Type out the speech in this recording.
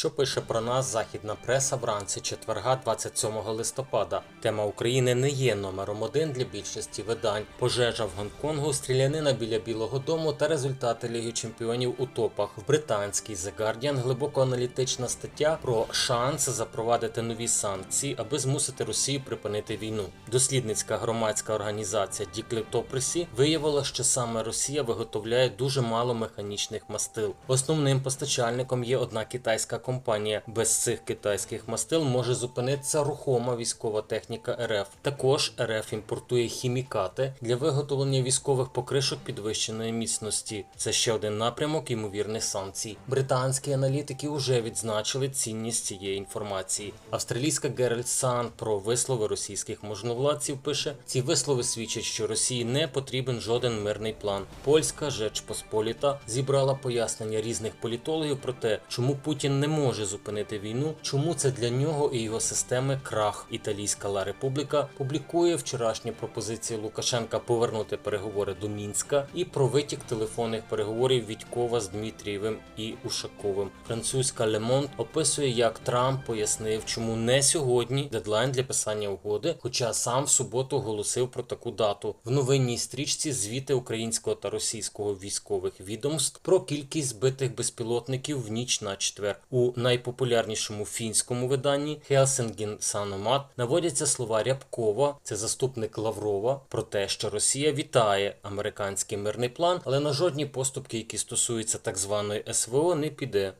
Що пише про нас західна преса вранці четверга 27 листопада? Тема України не є номером один для більшості видань. Пожежа в Гонконгу, стрілянина біля Білого Дому та результати Ліги Чемпіонів у топах. В британській The Guardian глибоко аналітична стаття про шанс запровадити нові санкції, аби змусити Росію припинити війну. Дослідницька громадська організація Діклетопресі виявила, що саме Росія виготовляє дуже мало механічних мастил. Основним постачальником є одна китайська компанія. Без цих китайських мастил може зупинитися рухома військова техніка РФ. Також РФ імпортує хімікати для виготовлення військових покришок підвищеної міцності. Це ще один напрямок ймовірних санкцій. Британські аналітики вже відзначили цінність цієї інформації. Австралійська Геральт Сан про вислови російських можновладців пише: ці вислови свідчать, що Росії не потрібен жоден мирний план. Польська Жеч Посполіта зібрала пояснення різних політологів про те, чому Путін не може зупинити війну, чому це для нього і його системи крах. Італійська Ла Републіка публікує вчорашні пропозиції Лукашенка повернути переговори до Мінська і про витік телефонних переговорів Вітькова з Дмитрієвим і Ушаковим. Французька Лемонт описує, як Трамп пояснив, чому не сьогодні дедлайн для писання угоди, хоча сам в суботу оголосив про таку дату. В новинній стрічці звіти українського та російського військових відомств про кількість збитих безпілотників в ніч на четвер. У найпопулярнішому фінському виданні Хелсингін Саномат наводяться слова Рябкова, це заступник Лаврова, про те, що Росія вітає американський мирний план, але на жодні поступки, які стосуються так званої СВО, не піде.